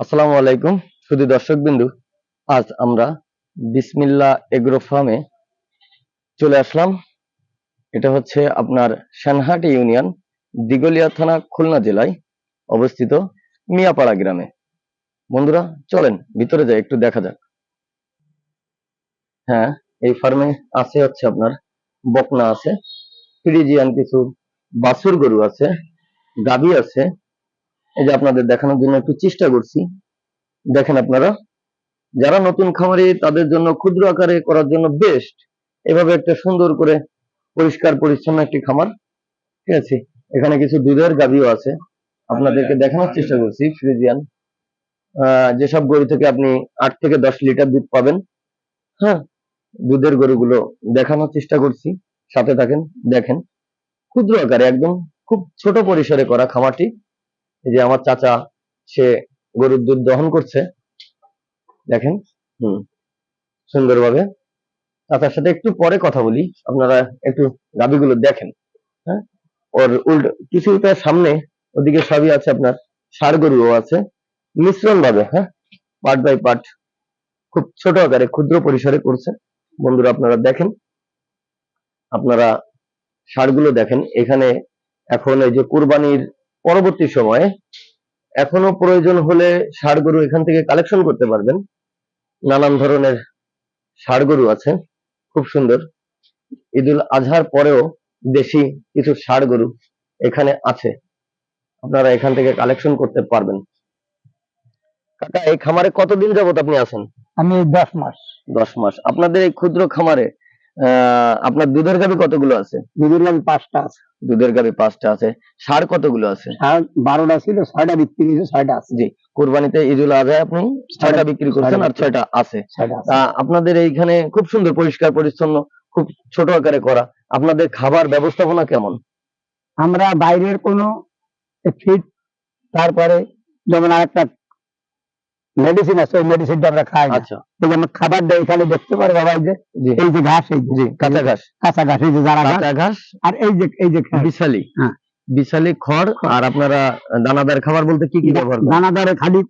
আসসালামু আলাইকুম শুধু দর্শক বিন্দু আজ আমরা বিসমিল্লা এগ্রো ফার্মে চলে আসলাম। এটা হচ্ছে আপনার সানহাটি ইউনিয়ন, দিগলিয়া থানা, খুলনা জেলায় অবস্থিত মিয়াপাড়া গ্রামে। বন্ধুরা, চলেন, ভিতরে যাই, একটু দেখা যাক। হ্যাঁ এই ফার্মে আছে হচ্ছে আপনার বকনা আছে, ফ্রিজিয়ান কিছু বাছুর গরু আছে, গাভী আছে এই যে আপনাদের দেখানোর জন্য একটু চেষ্টা করছি। দেখেন আপনারা, যারা নতুন খামারি, তাদের জন্য ক্ষুদ্র আকারে করার জন্য বেস্ট এভাবে একটা সুন্দর করে পরিষ্কার পরিচ্ছন্ন একটি খামার, ঠিক আছে? এখানে কিছু দুধের গাভিও আছে। আপনাদেরকে দেখানোর চেষ্টা করছি, ফ্রিজিয়ান। যেসব গরু থেকে আপনি আট থেকে দশ লিটার দুধ পাবেন হ্যাঁ? দুধের গরুগুলো দেখানোর চেষ্টা করছি। সাথে থাকেন, দেখেন। ক্ষুদ্র আকারে, একদম খুব ছোট পরিসরে করা খামারটি। যে আমার চাচা, সে গরুর দুধ দহন করছে। দেখেন, হুম, সুন্দরভাবে। চাচার সাথে একটু পরে কথা বলি, আপনারা একটু গাবিগুলো দেখেন হ্যাঁ? ওর উল্টো কিছুটা সামনে, ওদিকে সবই আছে আপনার, সার গরুও আছে মিশ্রণ ভাবে হ্যাঁ? পার্ট বাই পার্ট খুব ছোট আকারে ক্ষুদ্র পরিসরে করছে। বন্ধুরা, আপনারা দেখেন, আপনারা ষাড়গুলো দেখেন, এখানে এখন এই যে কুরবানির পরবর্তী সময়ে এখনও প্রয়োজন হলে ষাড় গরু এখান থেকে কালেকশন করতে পারবেন। নানান ধরনের ষাড় গরু আছে খুব সুন্দর। ঈদুল আজহার পরেও দেশি কিছু ষাড় গরু এখানে আছে। আপনারা এখান থেকে কালেকশন করতে পারবেন। কাকা এই খামারে কতদিন যাবত আপনি আছেন? আমি দশ মাস। দশ মাস। আপনাদের এই ক্ষুদ্র খামারে আহ, আপনার দুধের গাভি কতগুলো আছে? দুধের আমি পাঁচটা আছে। দুধের গাভি পাঁচটা আছে। ষাড় কতগুলো আছে? আর বারোটা ছিল ছয়টা বিক্রি হয়েছে ছয়টা আছে। জি কোরবানিতে ঈদুল আজহায় আপনি ছয়টা বিক্রি করছেন আর ছয়টা আছে। ছয়টা আছে। তা আপনাদের এইখানে খুব সুন্দর পরিষ্কার পরিচ্ছন্ন খুব ছোট আকারে করা। আপনাদের খাবার ব্যবস্থাপনা কেমন? আমরা বাইরের কোনো ফিট তারপরে যেমন আরেকটা মেডিসিন আছে ওই মেডিসিনটা আমরা খাই আচ্ছা। এই আমরা খাবার দেয় এখানে দেখতে পারে বাবা এই যে এই যে ঘাস এই যে কাঁচা ঘাস। কাঁচা ঘাস এই যে যারা ঘাস কাঁচা ঘাস। আর এই যে এই যে। বিশালি। হ্যাঁ। বিশালি খড় আর আপনারা দানাদার খাবার বলতে কি কি ব্যবহার করেন? দানাদারে খালি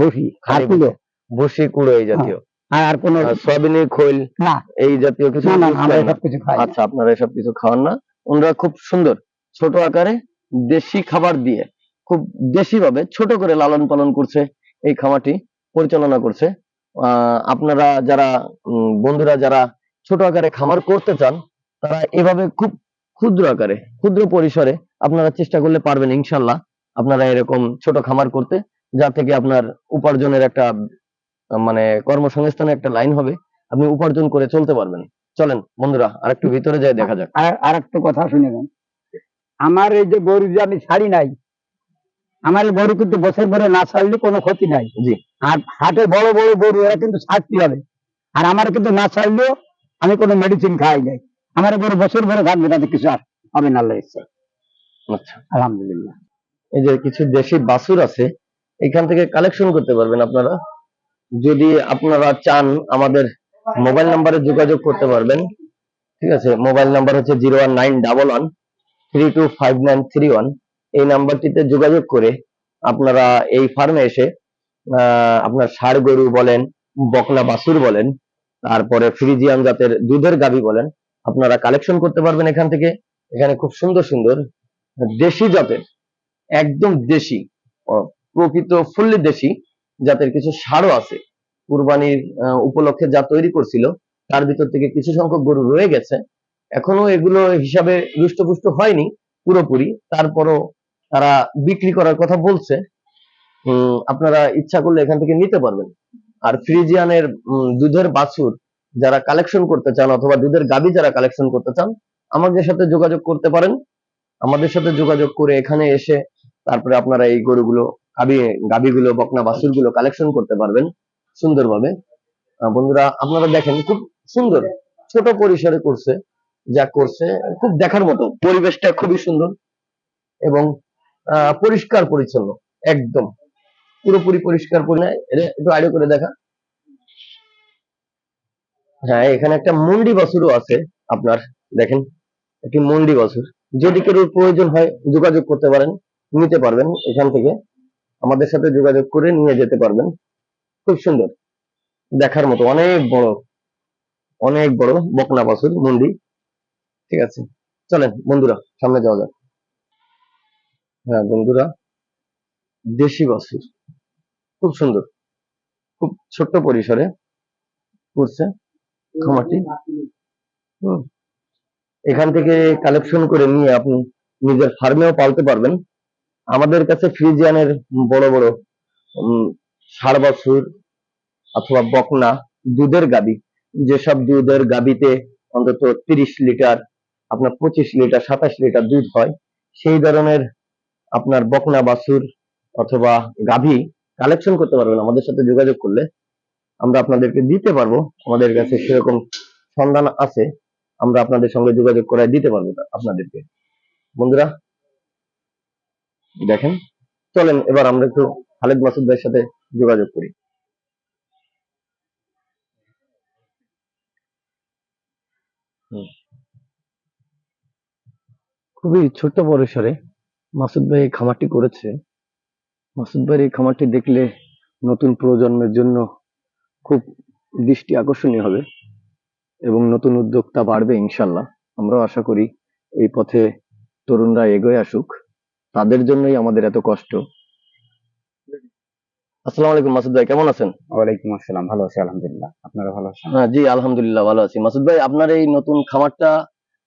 বসি খালি কুলো ভুসি কুড়ো এই জাতীয়। আর আর কোনো সয়াবিনের খৈল না। এই জাতীয় কিছু না আমরা করেন না? সব কিছু খাই আচ্ছা আপনারা এসব কিছু খাওয়ান না। ওনারা খুব সুন্দর ছোট আকারে দেশি খাবার দিয়ে খুব দেশি ভাবে ছোট করে লালন পালন করছে এই খামারটি। পরিচালনা করছে। আপনারা যারা বন্ধুরা যারা ছোট আকারে খামার করতে চান, তারা এভাবে খুব ক্ষুদ্র আকারে, ক্ষুদ্র পরিসরে আপনারা চেষ্টা করলে পারবেন ইনশাল্লাহ আপনারা এরকম ছোট খামার করতে, যা থেকে আপনার উপার্জনের একটা মানে কর্মসংস্থানের একটা লাইন হবে, আপনি উপার্জন করে চলতে পারবেন। চলেন বন্ধুরা, আরেকটু ভিতরে যাই, দেখা যাক। আর আর একটা কথা শুনে আমার এই যে গরু যে আমি ছাড়ি নাই আমার গরু কিন্তু বছর ভরে না ছাড়লে কোনো ক্ষতি নাই। জি। আর হাটে বড় বড় গরু এরা কিন্তু ছাড়তে হবে। আর আমার কিন্তু না ছাড়লেও আমি কোনো মেডিসিন খাই নাই। আমার গরু বছর ভরে থাকবে তাতে কিছু আর হবে না আল্লাহ ইচ্ছা। আচ্ছা। আলহামদুলিল্লাহ। এই যে কিছু দেশি বাছুর আছে এখান থেকে কালেকশন করতে পারবেন আপনারা। যদি আপনারা চান আমাদের মোবাইল নাম্বারে যোগাযোগ করতে পারবেন ঠিক আছে? মোবাইল নাম্বার হচ্ছে zero one nine double one three two five nine three one এই নাম্বারটিতে যোগাযোগ করে আপনারা এই ফার্মে এসে আপনার ষাড় গরু বলেন, বকনা বাছুর বলেন, তারপরে ফ্রিজিয়ান জাতের দুধের গাভী বলেন, আপনারা কালেকশন করতে পারবেন এখান থেকে। এখানে খুব সুন্দর সুন্দর, দেশি জাতের, একদম দেশি প্রকৃত ফুল্লি দেশি জাতের কিছু সারও আছে। কুরবানির উপলক্ষে যা তৈরি করছিল, তার ভিতর থেকে কিছু সংখ্যক গরু রয়ে গেছে। এখনও এগুলো হিসাবে রুষ্টপুষ্ট হয়নি, পুরোপুরি। তারপরও তারা বিক্রি করার কথা বলছে আপনারা ইচ্ছা করলে এখান থেকে নিতে পারবেন। আর ফ্রিজিয়ানের দুধের বাছুর যারা কালেকশন করতে চান অথবা দুধের গাবি যারা কালেকশন করতে চান, আমাদের সাথে যোগাযোগ করতে পারেন। আমাদের সাথে যোগাযোগ করে এখানে এসে তারপরে আপনারা এই গরুগুলো গাবি গাবিগুলো বকনা বাছুরগুলো কালেকশন করতে পারবেন সুন্দরভাবে। বন্ধুরা, আপনারা দেখেন খুব সুন্দর, ছোট পরিসরে করছে, যা করছে, খুব দেখার মতো। পরিবেশটা খুবই সুন্দর এবং পরিষ্কার পরিচ্ছন্ন, একদম। পুরোপুরি পরিষ্কার পরিণয় এটা একটু আইডিয়া করে দেখা। হ্যাঁ এখানে একটা মন্ডি বাছুরও আছে আপনার, দেখেন, একটি মন্ডি বাছুর। যদি কেউ প্রয়োজন হয়, যোগাযোগ করতে পারেন, নিতে পারবেন এখান থেকে। আমাদের সাথে যোগাযোগ করে নিয়ে যেতে পারবেন। খুব সুন্দর, দেখার মতো, অনেক বড় অনেক বড় বকনা বাছুর, মন্ডি। ঠিক আছে, চলেন, বন্ধুরা, সামনে যাওয়া যাক। হ্যাঁ বন্ধুরা, দেশি বাছুর খুব সুন্দর। খুব ছোট্ট পরিসরে করছে খামারটি। এখান থেকে কালেকশন করে নিয়ে আপনি নিজের ফার্মেও পালতে পারবেন। আমাদের কাছে ফ্রিজিয়ানের বড় বড় ষাড় বাছুর অথবা বকনা, দুধের গাবি। যেসব দুধের গাবিতে অন্তত তিরিশ লিটার, আপনার পঁচিশ লিটার, সাতাশ লিটার দুধ হয়, সেই ধরনের আপনার বকনা বাছুর অথবা গাভী কালেকশন করতে পারবেন। আমাদের সাথে যোগাযোগ করলে আমরা আপনাদেরকে দিতে পারব। আমাদের কাছে সেরকম সন্ধান আছে। আমরা আপনাদের সঙ্গে যোগাযোগ করে দিতে পারব আপনাদেরকে। বন্ধুরা, দেখেন, চলেন, এবার আমরা একটু খালেদ মাসুদ ভাইয়ের সাথে যোগাযোগ করি। খুবই ছোট্ট পরিসরে মাসুদ ভাই এই খামারটি করেছে। মাসুদ ভাইয়ের এই খামারটি দেখলে নতুন প্রজন্মের জন্য খুব দৃষ্টি আকর্ষণীয় হবে এবং নতুন উদ্যোক্তা বাড়বে ইনশাল্লাহ আমরাও আশা করি এই পথে তরুণরা এগোয় আসুক। তাদের জন্যই আমাদের এত কষ্ট। আসসালামু আলাইকুম মাসুদ ভাই কেমন আছেন? ওয়ালাইকুম আসসালাম ভালো আছি আলহামদুলিল্লাহ। আপনারা ভালো আছেন? হ্যাঁ জি আলহামদুলিল্লাহ ভালো আছি। মাসুদ ভাই আপনার এই নতুন খামারটা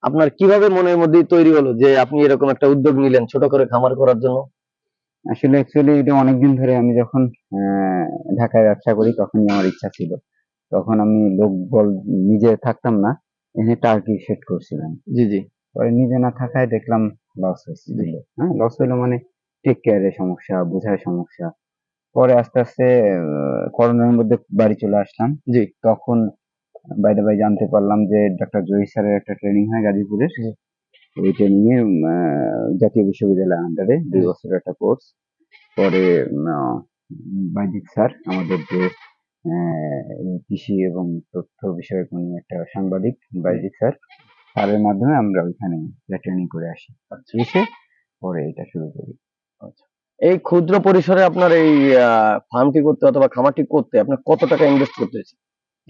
আপনার কীভাবে মনের মধ্যে তৈরি হলো যে আপনি এরকম একটা উদ্যোগ নিলেন ছোট করে খামার করার জন্য? আসলে অ্যাকচুয়ালি এটা অনেকদিন ধরে আমি যখন ঢাকায় ব্যবসা করি তখনই আমার ইচ্ছা ছিল। তখন আমি লোক বল নিজে থাকতাম না এখানে টার্কি সেট করছিলাম। জি জি। পরে নিজে না থাকায় দেখলাম লস হয়েছিল। হ্যাঁ লস হইল মানে টেক কেয়ারের সমস্যা বোঝার সমস্যা। পরে আস্তে আস্তে করোনার মধ্যে বাড়ি চলে আসলাম। জি। তখন বাইরে বাইরে জানতে পারলাম যে ডক্টর জহির স্যারের একটা ট্রেনিং হয় গাজীপুরের ওই ট্রেনিং এ জাতীয় বিশ্ববিদ্যালয়ের আন্ডারে দুই। বছরের একটা কোর্স পরে আহ, বাইজিৎ স্যার আমাদের যে কৃষি এবং তথ্য বিষয়ক উনি একটা সাংবাদিক বাইজিৎ স্যার স্যারের মাধ্যমে আমরা ওইখানে ট্রেনিং করে আসি। আচ্ছা। এসে পরে এটা শুরু করি। এই ক্ষুদ্র পরিসরে আপনার এই ফার্মটি করতে অথবা খামারটি করতে আপনার কত টাকা ইনভেস্ট করতে হয়েছে?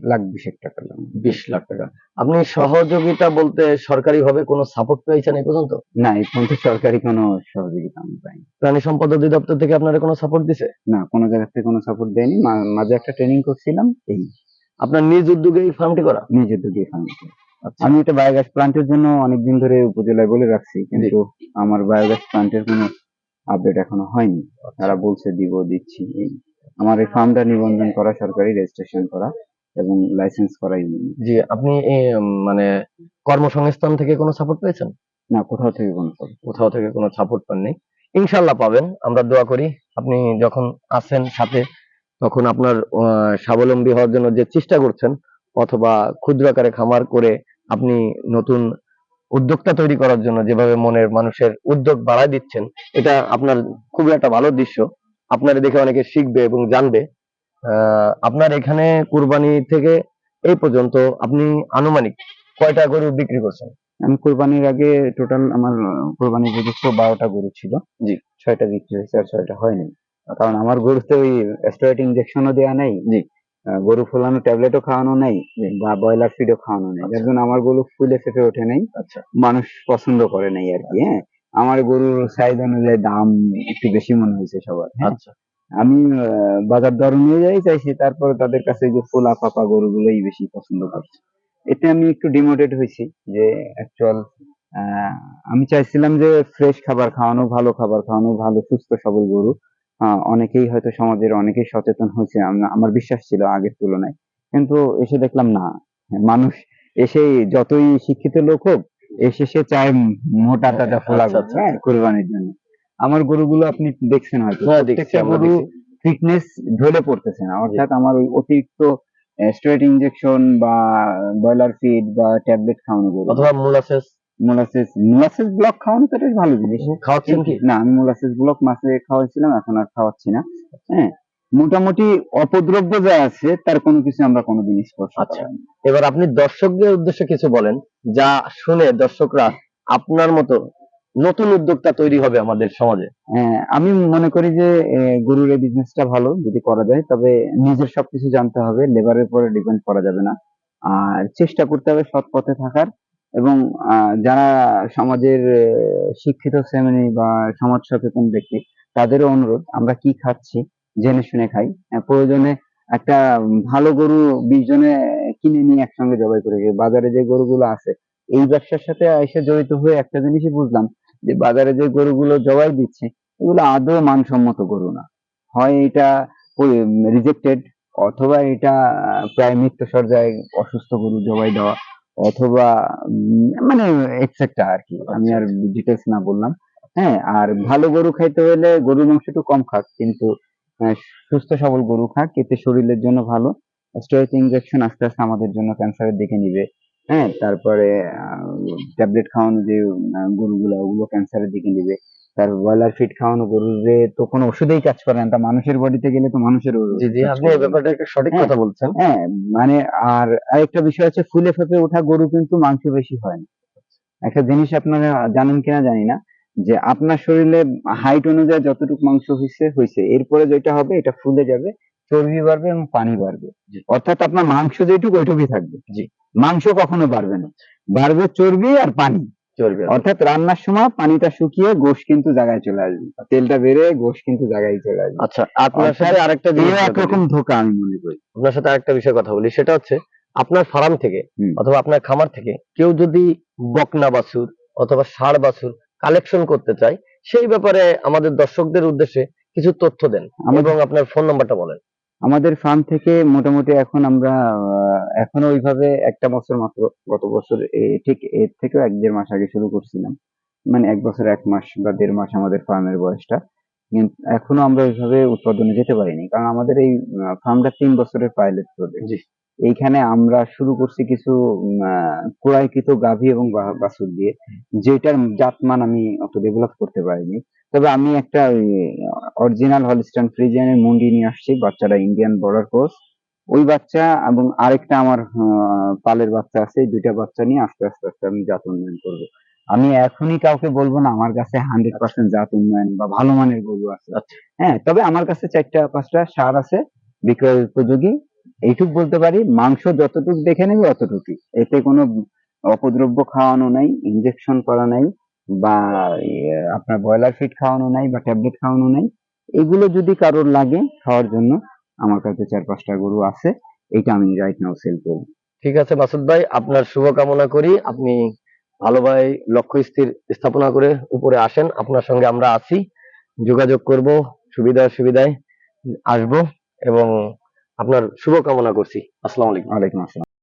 লাখ বিশেক টাকা। বিশ লাখ টাকা। আপনি সহযোগিতা বলতে সরকারি ভাবে কোনো সাপোর্ট পেয়েছেন এই পর্যন্ত? না এই পর্যন্ত সরকারি কোনো সহযোগিতা আমি পাইনি। প্রাণী সম্পদ অধিদপ্তর থেকে আপনারা কোনো সাপোর্ট দিছে? না কোনো জায়গা থেকে কোনো সাপোর্ট দেয়নি। মা- মাঝে একটা ট্রেনিং করছিলাম এই। আপনার নিজ উদ্যোগে এই ফার্মটি করা? নিজের দিকে ফান্ড আচ্ছা। আমি এটা বায়োগ্যাস প্লান্টের জন্য অনেকদিন ধরে উপজেলায় বলে রাখছি কিন্তু আমার বায়োগ্যাস প্লান্টের কোনো আপডেট এখনও হয়নি। তারা বলছে দিব দিচ্ছি এই। আমার এই ফার্মটা নিবন্ধন করা সরকারি রেজিস্ট্রেশন করা। এবং লাইসেন্স করা union। জি আপনি মানে কর্মসংস্থান থেকে কোনো সাপোর্ট পেয়েছেন? না কোথাও থেকে কোনো support কোথাও থেকে কোনো সাপোর্ট পাননি ইনশাল্লাহ পাবেন আমরা দোয়া করি আপনি যখন আছেন সাথে তখন আপনার আহ, স্বাবলম্বী হওয়ার জন্য যে চেষ্টা করছেন অথবা ক্ষুদ্র আকারে খামার করে আপনি নতুন উদ্যোক্তা তৈরি করার জন্য যেভাবে মনের মানুষের উদ্যোগ বাড়ায় দিচ্ছেন এটা আপনার খুবই একটা ভালো দৃশ্য। আপনারা দেখে অনেকে শিখবে এবং জানবে। আপনার এখানে কুরবানি থেকে এই পর্যন্ত আপনি আনুমানিক কয়টা গরু বিক্রি করছেন? আমি কোরবানির আগে টোটাল আমার কোরবানি উপযুক্ত বারোটা গরু ছিল। জি। ছয়টা বিক্রি হয়েছে আর ছয়টা হয়নি। কারণ আমার গরুতে ওই স্টেরয়েড ইনজেকশনও দেওয়া নেই। জি। গরু ফোলানো ট্যাবলেটও খাওয়ানো নেই বা ব্রয়লার ফিডও খাওয়ানো নেই। যার। জন্য আমার গরু ফুলে ফেপে ওঠে নাই। আচ্ছা। মানুষ পছন্দ করে নাই আর কি হ্যাঁ। আমার গরুর সাইজ অনুযায়ী দাম একটু বেশি মনে হয়েছে সবার হ্যাঁ। আচ্ছা। আমি আহ, বাজার দর অনুযায়ী চাইছি তারপরে তাদের কাছে যে ফোলা ফাঁপা গরুগুলোই বেশি পছন্দ করছে। এতে আমি একটু ডিমোটেড হয়েছি যে অ্যাকচুয়াল আমি চাইছিলাম যে ফ্রেশ খাবার খাওয়ানো ভালো খাবার খাওয়ানো ভালো সুস্থ সবল গরু। আহ, অনেকেই হয়তো সমাজের অনেকেই সচেতন হয়েছে আম- আমার বিশ্বাস ছিল আগের তুলনায়। কিন্তু এসে দেখলাম না মানুষ এসে যতই শিক্ষিত লোক হোক এসে সে চায় মোটা টাটা ফোলা আচ্ছা, গরু, আচ্ছা। হ্যাঁ কোরবানির জন্য। আমার গরুগুলো আপনি দেখছেন হয়তো। হ্যাঁ প্রত্যেকটা গরু ফিটনেস ঢলে পড়তেছে না। অর্থাৎ আমার ওই অতিরিক্ত স্টেরয়েড ইনজেকশন বা ব্রয়লার ফিড বা ট্যাবলেট খাওয়ানো গরু। অথবা মোলাসেস মোলাসেস মোলাসেস ব্লক খাওয়ানো তো এটা ভালো জিনিস। খাওয়াচ্ছেন কি? না আমি মোলাসেস ব্লক মাসে খাওয়াইছিলাম এখন আর খাওয়াচ্ছি না। হ্যাঁ মোটামুটি অপদ্রব্য যা আছে তার কোনো কিছু আমরা কোনোদিন স্পর্শ আচ্ছা। এবার আপনি দর্শকদের উদ্দেশ্যে কিছু বলেন যা শুনে দর্শকরা আপনার মতো নতুন উদ্যোক্তা তৈরি হবে আমাদের সমাজে। আমি মনে করি যে গরুর এই বিজনেসটা ভালো যদি করা যায়, তবে নিজের সবকিছু জানতে হবে লেবারের উপরে ডিপেন্ড করা যাবে না। আর চেষ্টা করতে হবে সৎ পথে থাকার এবং যারা সমাজের শিক্ষিত শ্রেণি বা সমাজ সচেতন ব্যক্তি, তাদেরও অনুরোধ, আমরা কি খাচ্ছি জেনে শুনে খাই। প্রয়োজনে একটা ভালো গরু বিশ জনে কিনে নিয়ে একসঙ্গে জবাই করে বাজারে যে গরুগুলো আছে, এই ব্যবসার সাথে এসে জড়িত হয়ে একটা জিনিসই বুঝলাম যে বাজারে যে গরুগুলো জবাই দিচ্ছে এগুলো আদৌ মানসম্মত গরু না। হয় এটা রিজেক্টেড অথবা এটা প্রায় মৃত্যু সজ্জায় অসুস্থ গরু জবাই দেওয়া অথবা মানে এক্সেট্রা আর কি। আমি আর ডিটেলস না বললাম। হ্যাঁ আর ভালো গরু খাইতে হলে গরুর মাংস একটু কম খাক কিন্তু সুস্থ সবল গরু খাক এতে শরীরের জন্য ভালো। স্টেরয়েড ইনজেকশন আস্তে আস্তে আমাদের জন্য ক্যান্সারের দিকে নিবে। হ্যাঁ তারপরে ট্যাবলেট খাওয়ানো যে গরুগুলো ওগুলো ক্যান্সারের দিকে নিবে। তারপর ব্রয়লার ফিড খাওয়ানো গরুরে তো কোনো ওষুধেই কাজ করে না। তা মানুষের বডিতে গেলে তো মানুষের জি জি আপনি এই ব্যাপারটা একটা সঠিক হ্যাঁ। কথা বলছেন। হ্যাঁ মানে আর আরেকটা বিষয় আছে ফুলে ফেপে ওঠা গরু কিন্তু মাংস বেশি হয় না। একটা জিনিস আপনারা জানেন কিনা জানি না যে আপনার শরীরে হাইট অনুযায়ী যতটুকু মাংস হয়েছে হয়েছে এরপরে যেটা হবে এটা ফুলে যাবে চর্বি বাড়বে এবং পানি বাড়বে। অর্থাৎ আপনার মাংস যেটুকু ওইটুকুই থাকবে। জি। মাংস কখনো বাড়বে না। বাড়বে চর্বি আর পানি। চলবে অর্থাৎ রান্নার সময় পানিটা শুকিয়ে গোশ কিন্তু জায়গায় চলে আসবে। তেলটা বেড়ে গোশ কিন্তু জায়গায় চলে আসবে। আচ্ছা আপনার সাথে আরেকটা একরকম ধোকা আমি মনে করি। আপনার সাথে আরেকটা বিষয়ে কথা বলি সেটা হচ্ছে আপনার ফার্ম থেকে অথবা আপনার খামার থেকে কেউ যদি বকনা বাছুর অথবা ষাড় বাছুর কালেকশন করতে চায় সেই ব্যাপারে আমাদের দর্শকদের উদ্দেশ্যে কিছু তথ্য দেন এবং আপনার ফোন নাম্বারটা বলেন। আমাদের ফার্ম থেকে মোটামুটি এখন আমরা এখনও ওইভাবে একটা বছর মাত্র গত বছর ঠিক এর থেকেও এক দেড় মাস আগে শুরু করছিলাম। মানে এক বছর এক মাস বা দেড় মাস আমাদের ফার্মের বয়সটা। কিন্তু এখনও আমরা ওইভাবে উৎপাদনে যেতে পারিনি। কারণ আমাদের এই ফার্মটা তিন বছরের পাইলট প্রজেক্ট। এইখানে আমরা শুরু করছি কিছু ক্রয়কৃত গাভী এবং বাছুর দিয়ে যেটার জাতমান আমি অত ডেভেলপ করতে পারিনি। তবে আমি একটা অরিজিনাল হলিস্টান ফ্রিজিয়ানের মুন্ডি নিয়ে আসছি বাচ্চাটা ইন্ডিয়ান বর্ডার ক্রস ওই বাচ্চা এবং আরেকটা আমার পালের বাচ্চা আছে দুইটা বাচ্চা নিয়ে আস্তে আস্তে আস্তে আমি জাত উন্নয়ন করব। আমি এখনই কাউকে বলব না আমার কাছে হান্ড্রেড পার্সেন্ট জাত উন্নয়ন বা ভালো মানের গরু আছে। আচ্ছা। হ্যাঁ তবে আমার কাছে চারটা পাঁচটা সার আছে বিক্রয় উপযোগী। এইটুক বলতে পারি মাংস যতটুক দেখে নেবে অতটুকুই। এতে কোনো অপদ্রব্য খাওয়ানো নাই ইনজেকশন করা নাই। বা আপনার ব্রয়লার ফিড খাওয়ানো নাই বা ট্যাবলেট খাওয়ানো নাই এগুলো যদি কারোর লাগে খাওয়ার জন্য আমার কাছে চার পাঁচটা গরু আছে এইটা আমি রাইট নাও সেল করব। ঠিক আছে মাসুদ ভাই আপনার শুভকামনা করি আপনি ভালোভাবে লক্ষ্য স্থির স্থাপনা করে উপরে আসেন আপনার সঙ্গে আমরা আছি যোগাযোগ করব সুবিধা সুবিধায় আসব এবং আপনার শুভকামনা করছি। আসসালামু আলাইকুম। ওয়ালাইকুম আসসালাম।